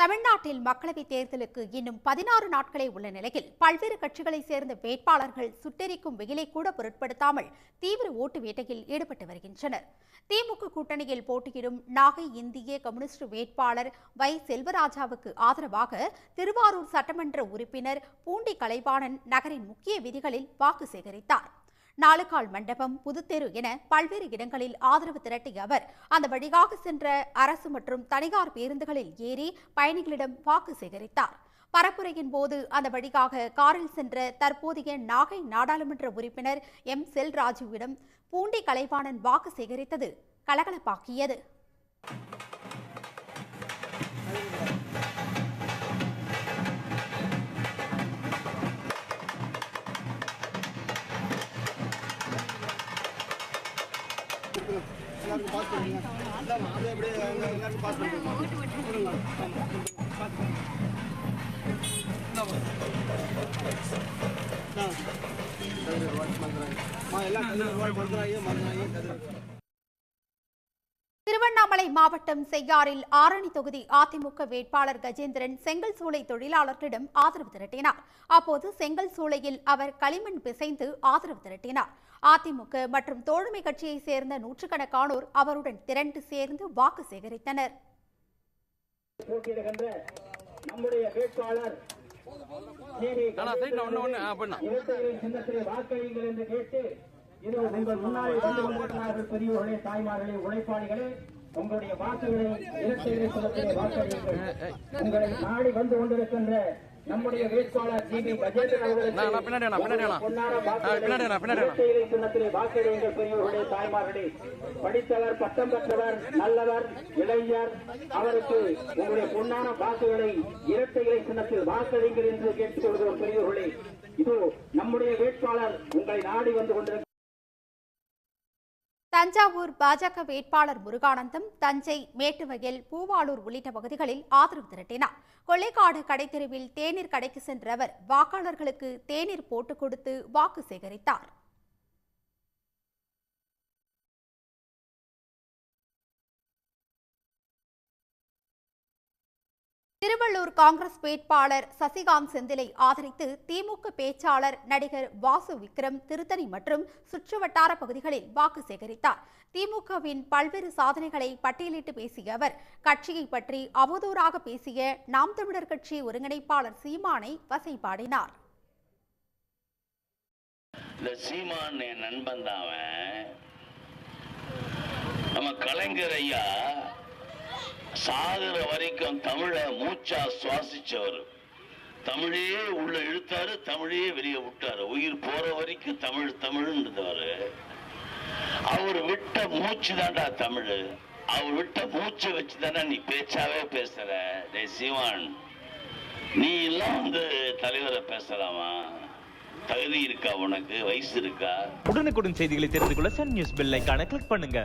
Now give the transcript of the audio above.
தமிழ்நாட்டில் மக்களவைத் தேர்தலுக்கு இன்னும் பதினாறு நாட்களே உள்ள நிலையில் பல்வேறு கட்சிகளைச் சேர்ந்த வேட்பாளர்கள் சுட்டெரிக்கும் வெயிலை கூட பொருட்படுத்தாமல் தீவிர ஓட்டு வேட்டையில் ஈடுபட்டு வருகின்றனர். திமுக கூட்டணியில் போட்டியிடும் நாகை இந்திய கம்யூனிஸ்ட் வேட்பாளர் வை. செல்வராஜாவுக்கு ஆதரவாக திருவாரூர் சட்டமன்ற உறுப்பினர் பூண்டி கலைவாணன் நகரின் முக்கிய வீதிகளில் வாக்கு சேகரித்தார். நாலுகால் மண்டபம் புதுத்தெரு என பல்வேறு இடங்களில் ஆதரவு திரட்டிய அவர் அந்த வழியாக சென்ற அரசு மற்றும் தனியார் பேருந்துகளில் ஏறி பயணிகளிடம் வாக்கு சேகரித்தார். பரப்புரையின் போது அந்த வழியாக காரில் சென்ற தற்போதைய நாகை நாடாளுமன்ற உறுப்பினர் எம். செல்ராஜுவிடம் பூண்டி கலைவாணன் வாக்கு சேகரித்தது கலகலப்பாக்கியது. எல்லாருக்கும் பாஸ் பண்ணுங்க இல்லாம அது அப்படியே எல்லாருக்கும் பாஸ் பண்ணுங்க கொடுங்க. பாஸ் பண்ணுங்க. எல்லாம் கதிர் வாழ்த்து மறந்துடாதீங்க, மறந்துடாதீங்க, திருவண்ணாமலை மாவட்டம் செய்யாறில் ஆரணி தொகுதி அதிமுக வேட்பாளர் கஜேந்திரன் செங்கல் சூளை தொழிலாளர்களிடம் ஆதரவு திரட்டினார். அப்போது செங்கல் சூளையில் அவர் களிமண் பிசைந்து ஆதரவு திரட்டினார். அதிமுக மற்றும் தோழமை கட்சியைச் சேர்ந்த நூற்றுக்கணக்கானோர் அவருடன் திரண்டு சேர்ந்து வாக்கு சேகரித்தனர். வாக்களியுங்கள் என்று கேட்டு இது உங்கள் கொண்டிருக்கிறார்கள் பெரியவர்களே தாய்மார்களே உழைப்பாளிகளே. உங்களுடைய வாக்குகளை சின்னத்திலே வாக்களியுங்கள் உங்களை நாடி வந்து கொண்டிருக்கின்ற நம்முடைய வேட்பாளர் ஜி. பி கஜேந்திரன் வாக்களியுங்கள் பெரியவர்களே தாய்மார்களே. படித்தவர் பட்டம் பெற்றவர் நல்லவர் இளைஞர் அவருக்கு உங்களுடைய பொன்னான வாக்குகளை இரட்டைகளை சின்னத்தில் வாக்களிங்கள் என்று கேட்டுக் கொள்கிறோம் பெரியவர்களே இதோ நம்முடைய வேட்பாளர் உங்களை நாடி வந்து கொண்டிருக்கிறார். தஞ்சாவூர் பாஜக வேட்பாளர் முருகானந்தம் தஞ்சை மேட்டுவயல் பூவாளூர் உள்ளிட்ட பகுதிகளில் ஆதரவு திரட்டினார். கொள்ளைக்காடு கடைத்தெருவில் தேநீர் கடைக்கு சென்ற அவர் வாக்காளர்களுக்கு தேநீர் போட்டுக் கொடுத்து வாக்கு சேகரித்தார். திருவள்ளூர் காங்கிரஸ் வேட்பாளர் சசிகாந்த் செந்திலை ஆதரித்து திமுக பேச்சாளர் நடிகர் வாசு விக்ரம் திருத்தணி மற்றும் சுற்றுவட்டார பகுதிகளில் வாக்கு சேகரித்தார். திமுகவின் பல்வேறு சாதனைகளை பட்டியலிட்டு பேசிய அவர் கட்சியை பற்றி அவதூறாக பேசிய நாம் தமிழர் கட்சி ஒருங்கிணைப்பாளர் சீமானை வசைபாடினார். நண்பன் தான் நம்ம கலைஞர் ஐயா சாகுற வரைக்கும் தமிழை மூச்சா சுவாசிச்சவர். தமிழே உள்ள இழுத்தாரு தமிழே வெளியே விட்டாரு. உயிர் போற வரைக்கும் தமிழ் தமிழ்ன்றவர் அவர் விட்ட மூச்சு தாண்டா தமிழ். அவர் விட்ட மூச்சை வச்சு தானே நீ பேச்சாவே பேசுற. டே சிவான் நீ எல்லாம் வந்து தலைவரை பேசலாமா? தகுதி இருக்கா உனக்கு? வயசு இருக்கா? உடனுக்குடன் செய்திகளை தெரிந்து கொள்ள சன் நியூஸ் பெல் ஐக்கான கிளிக் பண்ணுங்க.